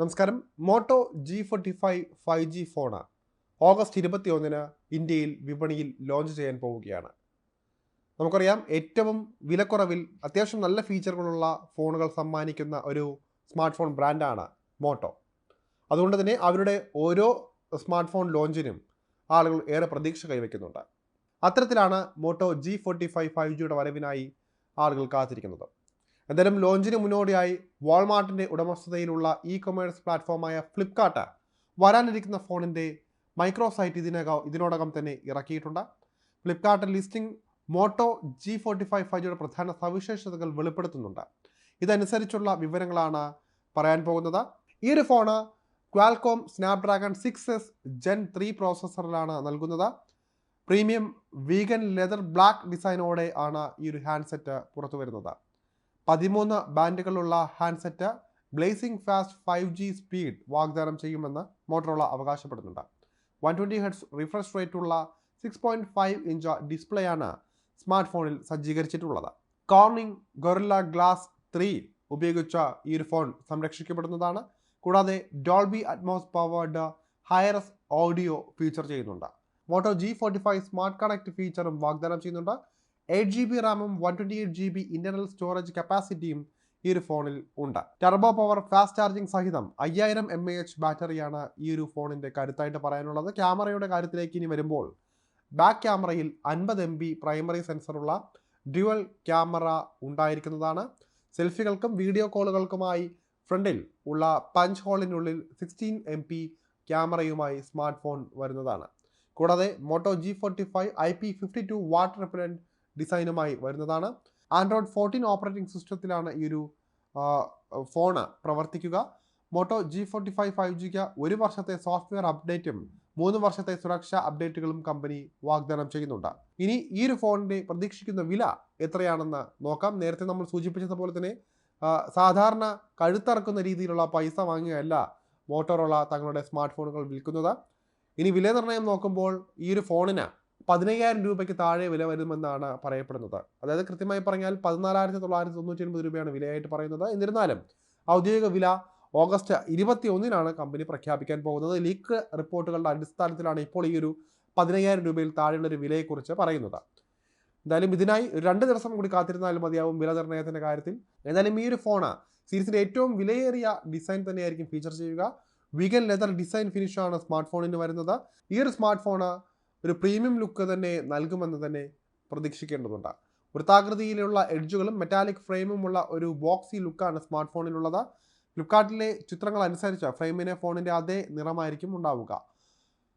നമസ്കാരം. Moto G forty five five G phone August ഇരുപത്തി ഒന്നിന് ഇന്ത്യയിൽ വിപണിയിൽ ലോഞ്ച് ചെയ്യാൻ പോവുകയാണ്. നമുക്കറിയാം ഏറ്റവും വിലക്കുറവിൽ അത്യാവശ്യം നല്ല ഫീച്ചറുകളുള്ള ഫോണുകൾ സമ്മാനിക്കുന്ന ഒരു സ്മാർട്ട് ഫോൺ ബ്രാൻഡാണ് മോട്ടോ. അതുകൊണ്ട് തന്നെ അവരുടെ ഓരോ സ്മാർട്ട് ഫോൺ ലോഞ്ചിനും ആളുകൾ ഏറെ പ്രതീക്ഷ കൈവയ്ക്കുന്നുണ്ട്. അത്തരത്തിലാണ് Moto G forty five five ജിയുടെ വരവിനായി ആളുകൾ കാത്തിരിക്കുന്നത്. എന്തായാലും ലോഞ്ചിന് മുന്നോടിയായി വാൾമാർട്ടിന്റെ ഉടമസ്ഥതയിലുള്ള ഇ കൊമേഴ്സ് പ്ലാറ്റ്ഫോമായ ഫ്ലിപ്കാർട്ട് വരാനിരിക്കുന്ന ഫോണിന്റെ മൈക്രോസൈറ്റ് ഇതിനകം ഇതിനോടകം തന്നെ ഇറക്കിയിട്ടുണ്ട്. Flipkart listing Moto G forty five five പ്രധാന സവിശേഷതകൾ വെളിപ്പെടുത്തുന്നുണ്ട്. ഇതനുസരിച്ചുള്ള വിവരങ്ങളാണ് പറയാൻ പോകുന്നത്. ഈ ഒരു phone Qualcomm Snapdragon six S gen three പ്രോസസ്സറിലാണ് നൽകുന്നത്. പ്രീമിയം വീഗൻ ലെതർ ബ്ലാക്ക് ഡിസൈനോടെ ആണ് ഈ ഒരു ഹാൻഡ്സെറ്റ് പുറത്തു വരുന്നത് പതിമൂന്ന് ബാൻഡുകളുള്ള handset blazing fast five G speed വാഗ്ദാനം ചെയ്യുമെന്ന് മോട്ടറോള അവകാശപ്പെടുന്നുണ്ട്. വൺ ട്വന്റി ഹെഡ്സ് റിഫ്രഷ് റേറ്റുള്ള സിക്സ് പോയിന്റ് ഫൈവ് ഇഞ്ച് ഡിസ്പ്ലേയാണ് സ്മാർട്ട് ഫോണിൽ സജ്ജീകരിച്ചിട്ടുള്ളത്. കോർണിംഗ് ഗൊറില്ല ഗ്ലാസ് ത്രീ ഉപയോഗിച്ച ഈ ഒരു ഫോൺ സംരക്ഷിക്കപ്പെടുന്നതാണ്. കൂടാതെ Dolby Atmos powered hi-res audio feature ചെയ്യുന്നുണ്ട്. Moto G forty five smart connect ഫീച്ചറും വാഗ്ദാനം ചെയ്യുന്നുണ്ട്. എയ്റ്റ് ജി ബി റാമും one twenty eight G B internal storage കപ്പാസിറ്റിയും ഈ ഒരു ഫോണിൽ ഉണ്ട്. ടെർബോ പവർ ഫാസ്റ്റ് ചാർജിംഗ് സഹിതം അയ്യായിരം എം എ എച്ച് ബാറ്ററിയാണ് ഈ ഒരു ഫോണിന്റെ കരുത്തായിട്ട് പറയാനുള്ളത്. ക്യാമറയുടെ കാര്യത്തിലേക്ക് ഇനി വരുമ്പോൾ ബാക്ക് ക്യാമറയിൽ അൻപത് എം ബി പ്രൈമറി സെൻസറുള്ള ഡ്യുവൽ ക്യാമറ ഉണ്ടായിരിക്കുന്നതാണ്. സെൽഫികൾക്കും വീഡിയോ കോളുകൾക്കുമായി ഫ്രണ്ടിൽ ഉള്ള പഞ്ച് ഹോളിനുള്ളിൽ സിക്സ്റ്റീൻ എം പി ക്യാമറയുമായി സ്മാർട്ട് ഫോൺ വരുന്നതാണ്. കൂടാതെ Moto G forty five I P fifty two water repellent ഡിസൈനുമായി വരുന്നതാണ്. ആൻഡ്രോയിഡ് ഫോർട്ടീൻ ഓപ്പറേറ്റിംഗ് സിസ്റ്റത്തിലാണ് ഈ ഒരു ഫോണ് പ്രവർത്തിക്കുക. Moto G forty five five ജിക്ക് ഒരു വർഷത്തെ സോഫ്റ്റ്വെയർ അപ്ഡേറ്റും മൂന്ന് വർഷത്തെ സുരക്ഷാ അപ്ഡേറ്റുകളും കമ്പനി വാഗ്ദാനം ചെയ്യുന്നുണ്ട്. ഇനി ഈ ഒരു ഫോണിന്റെ പ്രതീക്ഷിക്കുന്ന വില എത്രയാണെന്ന് നോക്കാം. നേരത്തെ നമ്മൾ സൂചിപ്പിച്ചതുപോലെ തന്നെ സാധാരണ കഴുത്തറക്കുന്ന രീതിയിലുള്ള പൈസ വാങ്ങുകയല്ല മോട്ടോറോള തങ്ങളുടെ സ്മാർട്ട് ഫോണുകൾ വിൽക്കുന്നത്. ഇനി വില നിർണയം നോക്കുമ്പോൾ ഈ ഒരു ഫോണിന് പതിനയ്യായിരം രൂപയ്ക്ക് താഴെ വില വരുമെന്നാണ് പറയപ്പെടുന്നത്. അതായത് കൃത്യമായി പറഞ്ഞാൽ പതിനാലായിരത്തി തൊള്ളായിരത്തി തൊണ്ണൂറ്റി ഒൻപത് രൂപയാണ് വിലയായിട്ട് പറയുന്നത്. എന്നിരുന്നാലും ഔദ്യോഗിക വില ഓഗസ്റ്റ് ഇരുപത്തി ഒന്നിനാണ് കമ്പനി പ്രഖ്യാപിക്കാൻ പോകുന്നത്. ലീക്ക് റിപ്പോർട്ടുകളുടെ അടിസ്ഥാനത്തിലാണ് ഇപ്പോൾ ഈ ഒരു പതിനയ്യായിരം രൂപയിൽ താഴെയുള്ള ഒരു വിലയെക്കുറിച്ച് പറയുന്നത്. എന്തായാലും ഇതിനായി രണ്ട് ദിവസം കൂടി കാത്തിരുന്നാലും മതിയാവും വില നിർണയത്തിന്റെ കാര്യത്തിൽ. എന്തായാലും ഈ ഒരു ഫോണ് സീരീസിന്റെ ഏറ്റവും വിലയേറിയ ഡിസൈൻ തന്നെയായിരിക്കും ഫീച്ചർ ചെയ്യുക. വീഗൻ ലെതർ ഡിസൈൻ ഫിനിഷാണ് സ്മാർട്ട് ഫോണിന് വരുന്നത്. ഈ ഒരു സ്മാർട്ട് ഫോണ് ഒരു പ്രീമിയം ലുക്ക് തന്നെ നൽകുമെന്ന് തന്നെ പ്രതീക്ഷിക്കേണ്ടതുണ്ട്. വൃത്താകൃതിയിലുള്ള എഡ്ജുകളും മെറ്റാലിക് ഫ്രെയിമുമുള്ള ഒരു ബോക്സി ലുക്കാണ് സ്മാർട്ട് ഫോണിലുള്ളത് ഫ്ലിപ്കാർട്ടിലെ ചിത്രങ്ങൾ അനുസരിച്ച് ഫ്രെയിമിനെ ഫോണിന്റെ അതേ നിറമായിരിക്കും ഉണ്ടാവുക.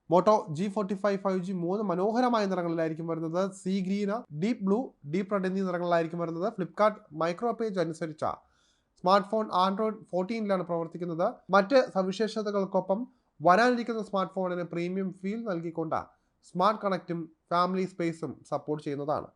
Moto G forty five five G മൂന്ന് മനോഹരമായ നിറങ്ങളിലായിരിക്കും വരുന്നത്. Sea green deep blue deep red എന്നീ നിറങ്ങളിലായിരിക്കും വരുന്നത്. ഫ്ലിപ്കാർട്ട് മൈക്രോ പേജ് അനുസരിച്ച സ്മാർട്ട് ഫോൺ ആൻഡ്രോയിഡ് ഫോർട്ടീനിലാണ് പ്രവർത്തിക്കുന്നത്. മറ്റ് സവിശേഷതകൾക്കൊപ്പം വരാനിരിക്കുന്ന സ്മാർട്ട് ഫോണിന് പ്രീമിയം ഫീൽ നൽകിക്കൊണ്ട് സ്മാർട്ട് കണക്റ്റും ഫാമിലി സ്പേസും സപ്പോർട്ട് ചെയ്യുന്നതാണ്.